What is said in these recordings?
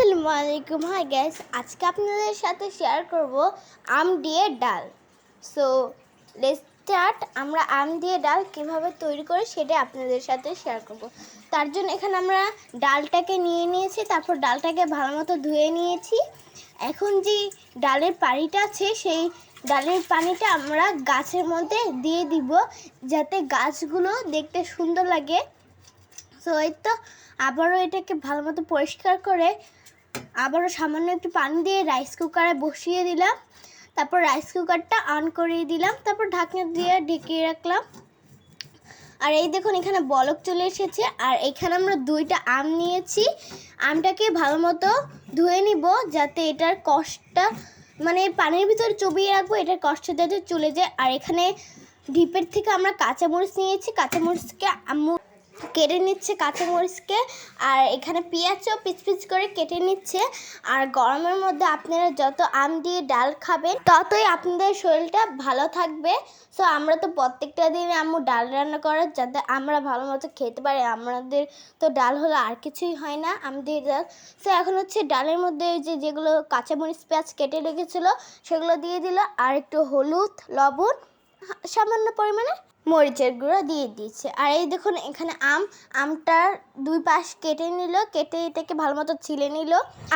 আসসালামু আলাইকুম। High gas আজকে আপনাদের সাথে শেয়ার করব আম দিয়ে ডাল। সো স্টার্ট আমরা আম দিয়ে ডাল কীভাবে তৈরি করে সেটা আপনাদের সাথে শেয়ার করব। তার জন্য এখানে আমরা ডালটাকে নিয়ে নিয়েছি, তারপর ডালটাকে ভালো মতো ধুয়ে নিয়েছি। এখন যে ডালের পানিটা আছে, সেই ডালের পানিটা আমরা গাছের মধ্যে দিয়ে দিব, যাতে গাছগুলো দেখতে সুন্দর লাগে। সো এই তো আবারও এটাকে ভালো মতো পরিষ্কার করে আবারও সামান্য একটু পানি দিয়ে রাইস কুকারে বসিয়ে দিলাম। তারপর রাইস কুকারটা অন করিয়ে দিলাম। তারপর ঢাকনা দিয়ে ঢেকিয়ে রাখলাম। আর এই দেখুন, এখানে বলক চলে এসেছে। আর এখানে আমরা দুইটা আম নিয়েছি। আমটাকে ভালো মতো ধুয়ে নিব যাতে এটার কষ্টটা মানে পানির ভিতরে চুবিয়ে রাখব, এটার কষ্ট যাতে চলে যায়। আর এখানে ডিপের থেকে আমরা কাঁচামরিচ নিয়েছি। কাঁচামরিচকে আম্মু কেটে নিচ্ছে কাঁচামরিচকে, আর এখানে পেঁয়াজও পিচ পিচ করে কেটে নিচ্ছে। আর গরমের মধ্যে আপনারা যত আম দিয়ে ডাল খাবেন, ততই আপনাদের শরীরটা ভালো থাকবে। সো আমরা তো প্রত্যেকটা দিনে আম্মু ডাল রান্না করার, যাতে আমরা ভালো মতো খেতে পারি। আমাদের তো ডাল হলো আর কিছুই হয় না, আম দিয়ে ডাল। সো এখন হচ্ছে ডালের মধ্যে যে যেগুলো কাঁচামরিচ, পেঁয়াজ কেটে রেখেছিলো, সেগুলো দিয়ে দিল। আর একটু হলুদ, লবণ, সামান্য পরিমাণে মরিচের গুঁড়ো দিয়ে দিচ্ছে। আর এই দেখুন, এখানে আম, আমটার দুই পাশ কেটে নিল, কেটে এটাকে ভালো মতো ছিলে নিল।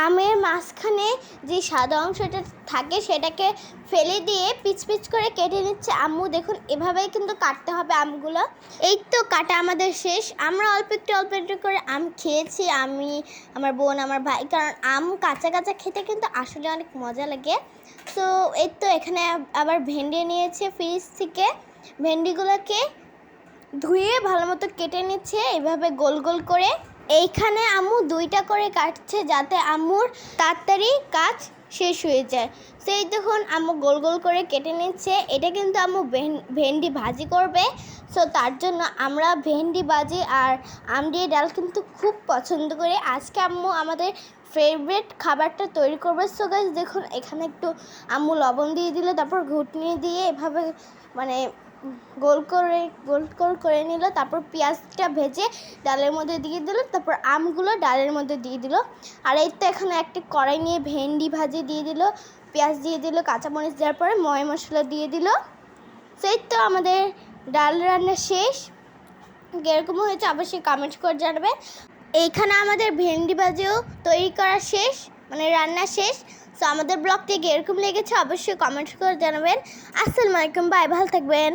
আমের মাঝখানে যে সাদা অংশটা থাকে, সেটাকে ফেলে দিয়ে পিচ পিচ করে কেটে নিচ্ছে আম্মু। দেখুন, এভাবেই কিন্তু কাটতে হবে আমগুলো। এই তো কাটা আমাদের শেষ। আমরা অল্প একটু অল্প একটু করে আম খেয়েছি, আমি, আমার বোন, আমার ভাই। কারণ আম কাঁচা কাঁচা খেতে কিন্তু আসলে অনেক মজা লাগে। তো এই তো এখানে আবার ভেন্ডি নিয়েছে ফ্রিজ থেকে। ভেন্ডিগুলোকে ধুয়ে ভালো মতো কেটে নিচ্ছে, এভাবে গোল গোল করে। এইখানে আম্মু দুইটা করে কাটছে যাতে আম্মুর তাড়াতাড়ি কাজ শেষ হয়ে যায়। সেই দেখুন আম্মু গোল গোল করে কেটে নিচ্ছে। এটা কিন্তু আম্মু ভেন- ভেন্ডি ভাজি করবে। সো তার জন্য আমরা ভেন্ডি ভাজি আর আম দিয়ে ডাল কিন্তু খুব পছন্দ করি। আজকে আম্মু আমাদের ফেভারিট খাবারটা তৈরি করবে। সো গাইজ দেখুন, এখানে একটু আম্মু লবণ দিয়ে দিল, তারপর ঘুটনি দিয়ে এভাবে মানে গোল করে গোল করে করে নিল, তারপর পেঁয়াজটা ভেজে ডালের মধ্যে দিয়ে দিল, তারপর আমগুলো ডালের মধ্যে দিয়ে দিল। আর এই তো এখানে একটি কড়াই নিয়ে ভেন্ডি ভাজি দিয়ে দিল, পেঁয়াজ দিয়ে দিল, কাঁচামরিচ দেওয়ার পরে ময় মশলা দিয়ে দিল। সেই তো আমাদের ডাল রান্না শেষ। কীরকম হয়েছে অবশ্যই কমেন্ট করে জানাবে। এইখানে আমাদের ভেন্ডি ভাজিও তৈরি করা শেষ মানে রান্না শেষ। তো আমাদের ব্লগটি এরকম লেগেছে অবশ্যই কমেন্ট করে জানাবেন। আসসালামু আলাইকুম বাই ভালো থাকবেন।